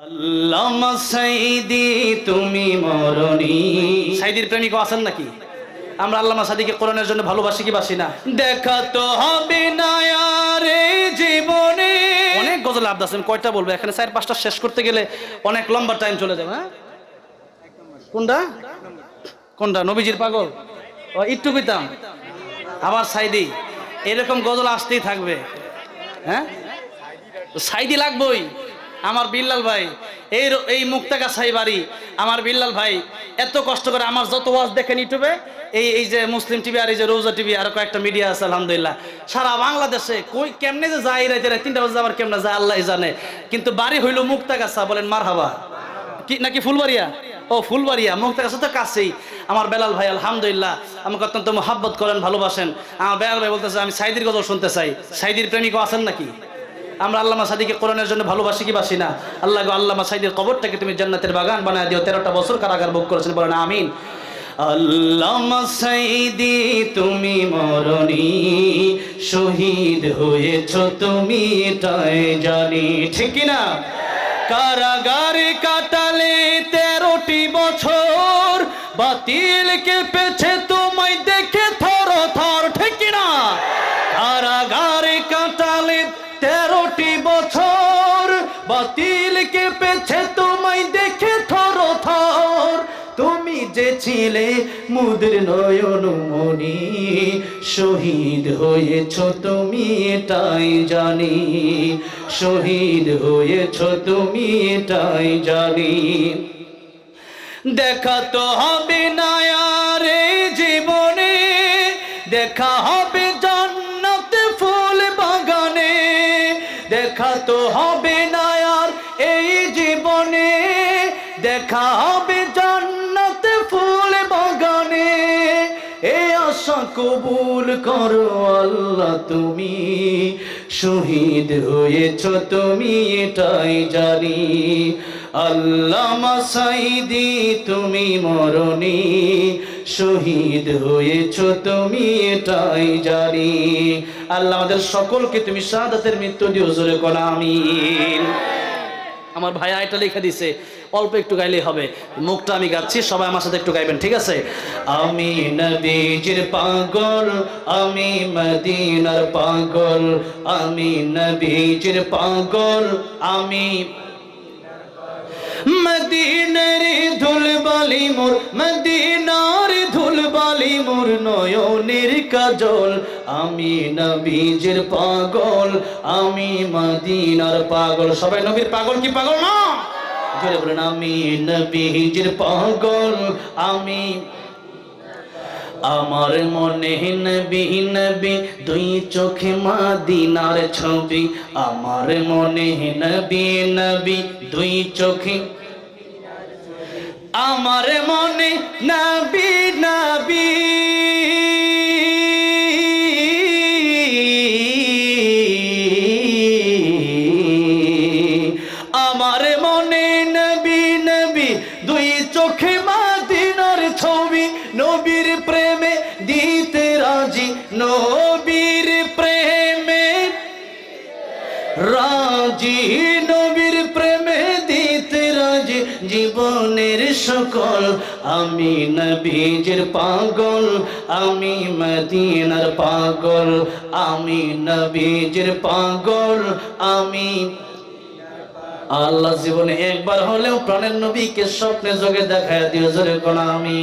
আল্লামা সাইদি তুমি মরণি। সাইদির প্রেমিক আছেন নাকি? আমরা আল্লামা সাদিকে কোরআনের জন্য ভালোবাসি কি বাসি না? দেখা তো হবে না আর জীবনে। অনেক গজল আব্দ আছেন কয়টা বলব? এখানে চার পাঁচটা শেষ করতে গেলে অনেক লম্বা টাইম চলে যাবে হ্যাঁ? কোনটা? কোনটা? নবীজির পাগল? ও একটু কইতাম আবার সাইদি এরকম গজল আসতেই থাকবে হ্যাঁ? সাইদি লাগবই। আমার বিল্লাল ভাই, এই এই মুক্তাগা সাই বাড়ি, আমার বিল্লাল ভাই, এত কষ্ট করে আমার যত ওয়াজ দেখেন ইউটিউবে, এই এই যে মুসলিম টিভি আর এই যে রোজা টিভি আর কয়েকটা মিডিয়া আছে, আলহামদুলিল্লাহ। সারা বাংলাদেশে কই, কেমনে যে যায় রাইতে তিনটা বাজে আবার কেমনে যায় আল্লাহ জানে। কিন্তু বাড়ি হইল মুক্তাগাছা বলেন মার হাবা কি, নাকি ফুলবাড়িয়া? ও, ফুলবাড়িয়া মুক্তাগাছা তো কাছেই। আমার বেলাল ভাই, আলহামদুলিল্লাহ, আমাকে অত্যন্ত মহাব্বত করেন, ভালোবাসেন। আমার বেলাল ভাই বলতেছে, আমি সাইদির গজল শুনতে চাই। সাইদির প্রেমিকও আছেন নাকি? আমরা আল্লামা সাদিকে কোরআনের জন্য ভালোবাসি কি বাসি না? আল্লাহ আল্লামা সাইদের কবরটাকে তুমি জান্নাতের বাগান বানায় দিও। তেরোটা বছর কারাগার ভোগ করেছেন, বলেন আমিন। আল্লামা সাইদি, তুমি মরণী, শহীদ হয়েছ, তুমি এটাই জানি। ঠিক না কারাগারে কাটালে তেরোটি বছর, বাতিল কেঁপেছে, তোমায় দেখে থর থর। ঠিক না কারাগারে বছর কে পেছে তোমায় দেখে থর থর। তুমি যে ছিলে মুদের নয়ন মনি শহীদ হয়েছ তুমি এটাই জানি। শহীদ হয়েছ তুমি এটাই জানি। দেখা তো হবে না আর জীবনে, দেখা হবে দেখা তো হবে না আর এই জীবনে, দেখা হবে জান্নাতে ফুল বাগানে। এ আশা কবুল করো আল্লাহ তুমি, শহীদ হয়েছ তুমি, এটাই জানি। আল্লামা সাইদি, তুমি মরণি। শহীদ হয়েছ তুমি, এটাই জানি। আল্লাহ আমাদের সকলকে তুমি শাহাদাতের মৃত্যু দিও, জোরে কোনা, আমিন। আমার ভাইয়া এটা লিখে দিছে, অল্প একটু গাইলেই হবে। মুখটা আমি গাচ্ছি, সবাই আমার সাথে একটু গাইবেন, ঠিক আছে? আমি নবীজির পাগল, আমি মদিনার পাগল, আমি নবীজির পাগল, আমি মদিনার ধুলবালি মোর, মদিনার ধুলবালি মোর, নয়নের কাজল। আমি নবীজের পাগল, আমি মদিনার পাগল। সবাই নবীর পাগল কি পাগল না? জোরে বলেন, আমি নবীজের পাগল, আমি আমার মনে নবী নবী, দুই চোখে মাদিনার ছবি। আমার মনে নবী নবী, দুই চোখে আমার মনে নবী নবী। আমার মনে নবী নবী। দুই চোখে মাদিনার ছবি, নবীর প্রেমে দিতে রাজি, নবীর প্রেমে। রাজি রাজি জীবনের সকল, আমি নবীজের পাগল, আমি মদিনার পাগল, আমি নবীজের পাগল, আমি আল্লাহ জীবনে একবার হলেও প্রাণের নবীকে স্বপ্নে যোগে দেখায় দিয়ে জোরে কোন আমি।